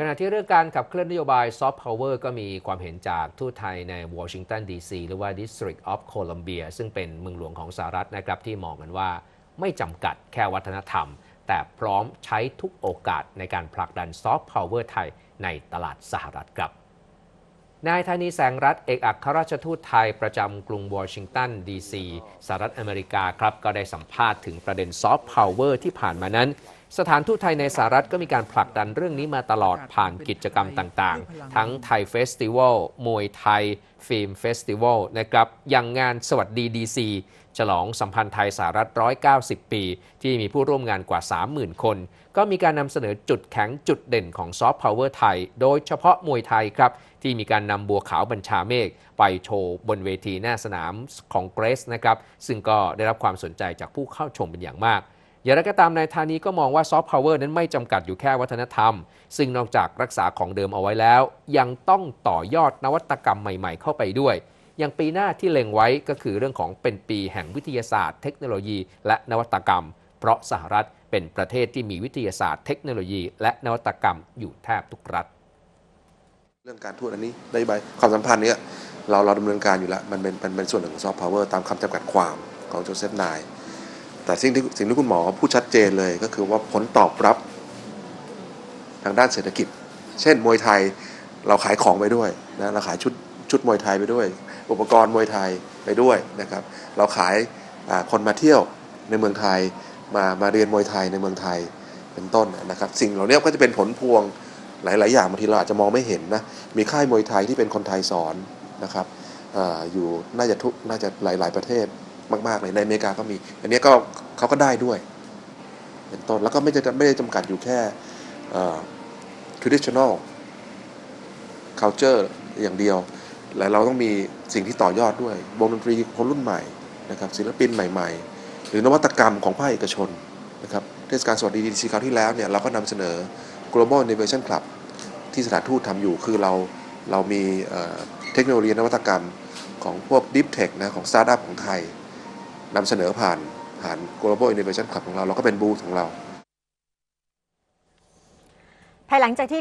ขณะที่เรื่องการขับเคลื่อนนโยบายซอฟต์พาวเวอร์ก็มีความเห็นจากทูตไทยในวอชิงตันดีซีหรือว่า District of Columbia ซึ่งเป็นเมืองหลวงของสหรัฐนะครับ ที่มองกันว่าไม่จำกัดแค่วัฒนธรรม แต่พร้อมใช้ทุกโอกาสในการผลักดันซอฟต์พาวเวอร์ไทยในตลาดสหรัฐครับ นายธานีแสงรัฐเอกอัครราชทูตไทยประจำกรุงวอชิงตันดีซีสหรัฐอเมริกาครับ ก็ได้สัมภาษณ์ถึงประเด็นซอฟต์พาวเวอร์ที่ผ่านมานั้น สถานทูตไทยในสหรัฐก็มีการผลักดันเรื่องนี้มาตลอดผ่านกิจกรรมต่างๆ ทั้งไทยเฟสติวัลมวยไทย ฟิล์มเฟสติวัลนะครับอย่างงานสวัสดีดีซี ฉลองสัมพันธ์ไทยสหรัฐ 190 ปี ที่มีผู้ร่วมงานกว่า 30,000 คน ก็มีการนำเสนอจุดแข็งจุดเด่นของซอฟต์พาวเวอร์ไทย โดยเฉพาะมวยไทยครับ ที่มีการนำบัวขาวบัญชาเมฆไปโชว์บนเวทีหน้าสนามของเกรสนะครับ ซึ่งก็ได้รับความสนใจจากผู้เข้าชมเป็นอย่างมากอย่างไรก็ตามนายธานีก็มองว่าซอฟต์พาวเวอร์นั้นไม่จำกัดอยู่แค่วัฒนธรรม ซึ่งนอกจากรักษาของเดิมเอาไว้แล้ว ยังต้องต่อยอดนวัตกรรมใหม่ๆ เข้าไปด้วย อย่างปีหน้าที่เล็งไว้ก็คือเรื่องของเป็นปีแห่งวิทยาศาสตร์ เทคโนโลยี และนวัตกรรม เพราะสหรัฐเป็นประเทศที่มีวิทยาศาสตร์ เทคโนโลยี และนวัตกรรมอยู่แทบทุกรัฐ เรื่องการทูตอันนี้นโยบความสัมพันธ์เนี้ยเราเราดำเนินการอยู่แล้ว มันเป็นมันเป็นส่วนหนึ่งของซอฟต์พาวเวอร์ตามคำจำกัดความของโจเซฟนายแต่สิ่งที่สิ่งที่คุณหมอพูดชัดเจนเลยก็คือว่าผลตอบรับทางด้านเศรษฐกิจ เช่นมวยไทยเราขายของไปด้วยนะเราขายชุดชุดมวยไทยไปด้วย อุปกรณ์มวยไทยไปด้วยนะครับ เราขายคนมาเที่ยวในเมืองไทยมามาเรียนมวยไทยในเมืองไทยเป็นต้นนะครับ สิ่งเหล่านี้ก็จะเป็นผลพวงหลาย ๆ อย่างบางทีเราอาจจะมองไม่เห็นนะมีค่ายมวยไทยที่เป็นคนไทยสอนนะครับออยู่น่าจะทุกน่าจะหลาย ๆ ประเทศมาก ๆ เลยในอเมริกาก็มี อันนี้ก็เขาก็ได้ด้วย เป็นต้นแล้วก็ไม่จะไม่ได้จำกัดอยู่แค่ traditional culture อย่างเดียว และเราต้องมีสิ่งที่ต่อยอดด้วยวงดนตรีคนรุ่นใหม่นะครับศิลปินใหม่ ๆ หรือนวัตกรรมของภาคเอกชนนะครับเทศกาลสวัสดีดีซีคราวที่แล้วเนี่ยเราก็นำเสนอ global innovation club ที่สถานทูตทำอยู่คือเราเรามีเทคโนโลยีนวัตกรรมของพวก Deep Tech นะของสตาร์ทอัพของไทยนำเสนอผ่านผ่าน global innovation club ของเรา เราก็เป็นบูธของเรา ภายหลังจากที่